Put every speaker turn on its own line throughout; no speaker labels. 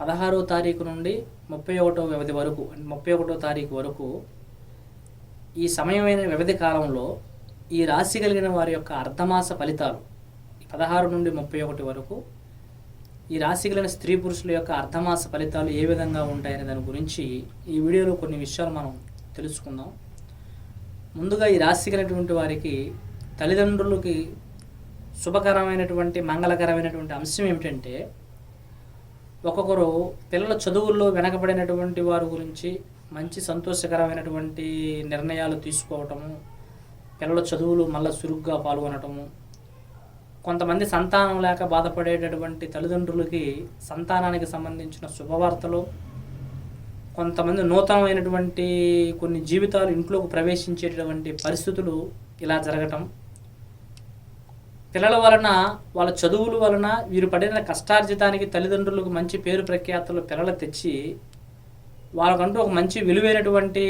పదహారో తారీఖు నుండి ముప్పై ఒకటో వ్యవధి వరకు ముప్పై ఒకటో తారీఖు వరకు ఈ సమయమైన వ్యవధి కాలంలో ఈ రాశి కలిగిన వారి యొక్క అర్ధమాస ఫలితాలు పదహారు నుండి ముప్పై ఒకటి వరకు ఈ రాశి కలిగిన స్త్రీ పురుషుల యొక్క అర్ధమాస ఫలితాలు ఏ విధంగా ఉంటాయనే దాని గురించి ఈ వీడియోలో కొన్ని విషయాలు మనం తెలుసుకుందాం. ముందుగా ఈ రాశి కలిగినటువంటి వారికి తల్లిదండ్రులకి శుభకరమైనటువంటి మంగళకరమైనటువంటి అంశం ఏమిటంటే ఒక్కొక్కరు పిల్లల చదువుల్లో వెనకబడినటువంటి వారి గురించి మంచి సంతోషకరమైనటువంటి నిర్ణయాలు తీసుకోవటము పిల్లల చదువులు మళ్ళీ చురుగ్గా పాల్గొనటము కొంతమంది సంతానం లేక బాధపడేటటువంటి తల్లిదండ్రులకి సంతానానికి సంబంధించిన శుభవార్తలు కొంతమంది నూతనమైనటువంటి కొన్ని జీవితాలు ఇంట్లోకి ప్రవేశించేటటువంటి పరిస్థితులు ఇలా జరగటం పిల్లల వలన వాళ్ళ చదువుల వలన వీరు పడిన కష్టార్జితానికి తల్లిదండ్రులకు మంచి పేరు ప్రఖ్యాతలు పిల్లలు తెచ్చి వాళ్ళకంటూ ఒక మంచి విలువైనటువంటి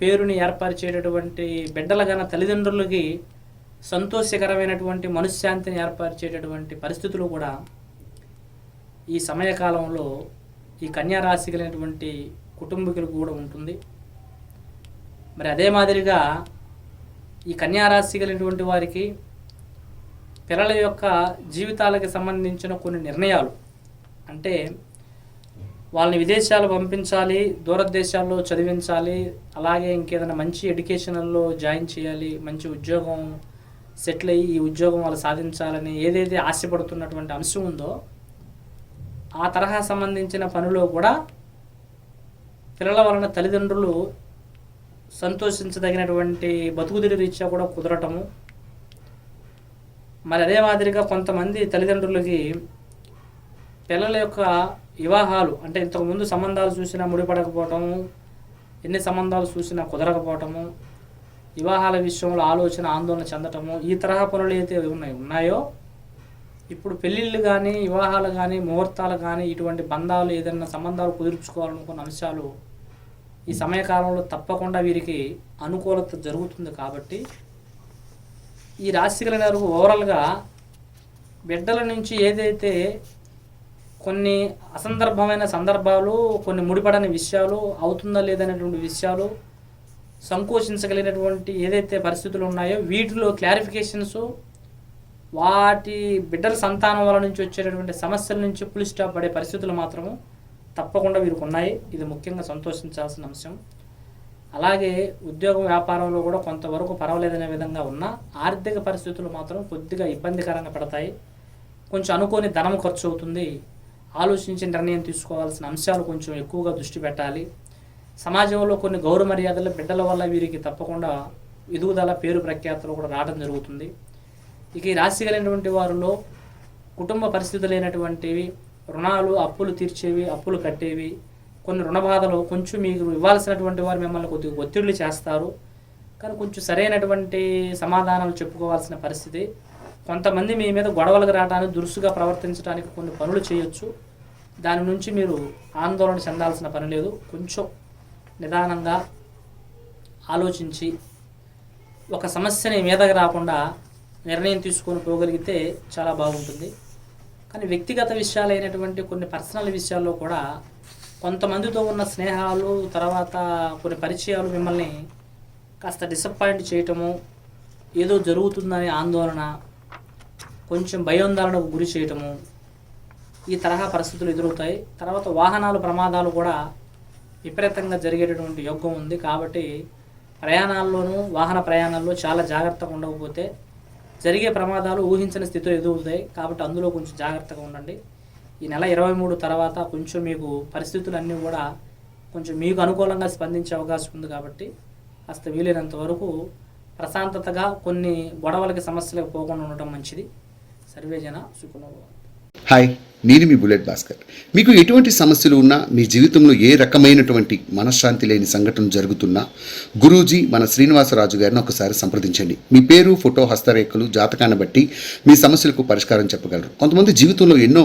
పేరుని ఏర్పరిచేటటువంటి బిడ్డలుగాన తల్లిదండ్రులకి సంతోషకరమైనటువంటి మనశ్శాంతిని ఏర్పరిచేటటువంటి పరిస్థితులు కూడా ఈ సమయకాలంలో ఈ కన్యారాశి కలిగినటువంటి కుటుంబీకులకు కూడా ఉంటుంది. మరి అదే మాదిరిగా ఈ కన్యారాశి కలిగినటువంటి వారికి పిల్లల యొక్క జీవితాలకు సంబంధించిన కొన్ని నిర్ణయాలు. అంటే వాళ్ళని విదేశాలు పంపించాలి దూరదేశాల్లో చదివించాలి అలాగే ఇంకేదైనా మంచి ఎడ్యుకేషనల్లో జాయిన్ చేయాలి మంచి ఉద్యోగం సెటిల్ అయ్యి ఈ ఉద్యోగం వాళ్ళు సాధించాలని ఏదైతే ఆశపడుతున్నటువంటి అంశం ఉందో ఆ తరహా సంబంధించిన పనిలో కూడా పిల్లల వలన తల్లిదండ్రులు సంతోషించదగినటువంటి బతుకుదిరి రీత్యా కూడా కుదరటము మరి అదే మాదిరిగా కొంతమంది తల్లిదండ్రులకి పిల్లల యొక్క వివాహాలు అంటే ఇంతకుముందు సంబంధాలు చూసినా ముడిపడకపోవటము ఎన్ని సంబంధాలు చూసినా కుదరకపోవటము వివాహాల విషయంలో ఆలోచన ఆందోళన చెందటము ఈ తరహా పనులు అయితే ఉన్నాయి ఉన్నాయో ఇప్పుడు పెళ్ళిళ్ళు కానీ వివాహాలు కానీ ముహూర్తాలు కానీ ఇటువంటి బంధాలు ఏదైనా సంబంధాలు కుదుర్చుకోవాలనుకున్న అంశాలు ఈ సమయకాలంలో తప్పకుండా వీరికి అనుకూలత జరుగుతుంది కాబట్టి ఈ రాశి కలిగిన ఓవరాల్గా బిడ్డల నుంచి ఏదైతే కొన్ని అసందర్భమైన సందర్భాలు కొన్ని ముడిపడని విషయాలు అవుతుందా లేదనేటువంటి విషయాలు సంకోచించగలిగినటువంటి ఏదైతే పరిస్థితులు ఉన్నాయో వీటిలో క్లారిఫికేషన్స్ వాటి బిడ్డల సంతానం వల్ల నుంచి వచ్చేటటువంటి సమస్యల నుంచి పులి స్టాప్ పడే పరిస్థితులు మాత్రము తప్పకుండా వీరికి ఉన్నాయి. ఇది ముఖ్యంగా సంతోషించాల్సిన అంశం. అలాగే ఉద్యోగం వ్యాపారంలో కూడా కొంతవరకు పర్వాలేదనే విధంగా ఉన్న ఆర్థిక పరిస్థితులు మాత్రం కొద్దిగా ఇబ్బందికరంగా పడతాయి. కొంచెం అనుకోని ధనం ఖర్చు అవుతుంది. ఆలోచించి నిర్ణయం తీసుకోవాల్సిన అంశాలు కొంచెం ఎక్కువగా దృష్టి పెట్టాలి. సమాజంలో కొన్ని గౌరవ మర్యాదలు బిడ్డల వల్ల వీరికి తప్పకుండా ఎదుగుదల పేరు ప్రఖ్యాతలు కూడా రావడం జరుగుతుంది. ఇక ఈ రాశి కలిగినటువంటి వారిలో కుటుంబ పరిస్థితులు లేనటువంటివి రుణాలు అప్పులు తీర్చేవి అప్పులు కట్టేవి కొన్ని రుణ బాధలు కొంచెం మీకు ఇవ్వాల్సినటువంటి వారు మిమ్మల్ని కొద్దిగా ఒత్తిళ్ళు చేస్తారు. కానీ కొంచెం సరైనటువంటి సమాధానాలు చెప్పుకోవాల్సిన పరిస్థితి. కొంతమంది మీ మీద గొడవలకు రావడానికి దురుసుగా ప్రవర్తించడానికి కొన్ని పనులు చేయొచ్చు. దాని నుంచి మీరు ఆందోళన చెందాల్సిన పని లేదు. కొంచెం నిదానంగా ఆలోచించి ఒక సమస్యని మీదకి రాకుండా నిర్ణయం తీసుకొని పోగలిగితే చాలా బాగుంటుంది. కానీ వ్యక్తిగత విషయాలైనటువంటి కొన్ని పర్సనల్ విషయాల్లో కూడా కొంతమందితో ఉన్న స్నేహాలు తర్వాత కొన్ని పరిచయాలు మిమ్మల్ని కాస్త డిసప్పాయింట్ చేయటము ఏదో జరుగుతుందనే ఆందోళన కొంచెం భయోందోళనకు గురి చేయటము ఈ తరహా పరిస్థితులు ఎదురవుతాయి. తర్వాత వాహనాలు ప్రమాదాలు కూడా విపరీతంగా జరిగేటటువంటి యోగం ఉంది. కాబట్టి ప్రయాణాల్లోనూ వాహన ప్రయాణాల్లో చాలా జాగ్రత్తగా ఉండకపోతే జరిగే ప్రమాదాలు ఊహించని స్థితిలో ఎదుగుతాయి కాబట్టి అందులో కొంచెం జాగ్రత్తగా ఉండండి. ఈ నెల ఇరవై మూడు తర్వాత కొంచెం మీకు పరిస్థితులన్నీ కూడా కొంచెం మీకు అనుకూలంగా స్పందించే అవకాశం ఉంది కాబట్టి కాస్త వీలైనంత వరకు ప్రశాంతతగా కొన్ని గొడవలకి సమస్యలకు పోకుండా ఉండటం మంచిది. సర్వేజన సుఖ
హాయ్ నేను మీ బుల్లెట్ భాస్కర్. మీకు ఎటువంటి సమస్యలు ఉన్నా మీ జీవితంలో ఏ రకమైనటువంటి మనశ్శాంతి లేని సంఘటన జరుగుతున్నా గురూజీ మన శ్రీనివాసరాజు గారిని ఒకసారి సంప్రదించండి. మీ పేరు ఫోటో హస్తరేఖలు జాతకాన్ని బట్టి మీ సమస్యలకు పరిష్కారం చెప్పగలరు. కొంతమంది జీవితంలో ఎన్నో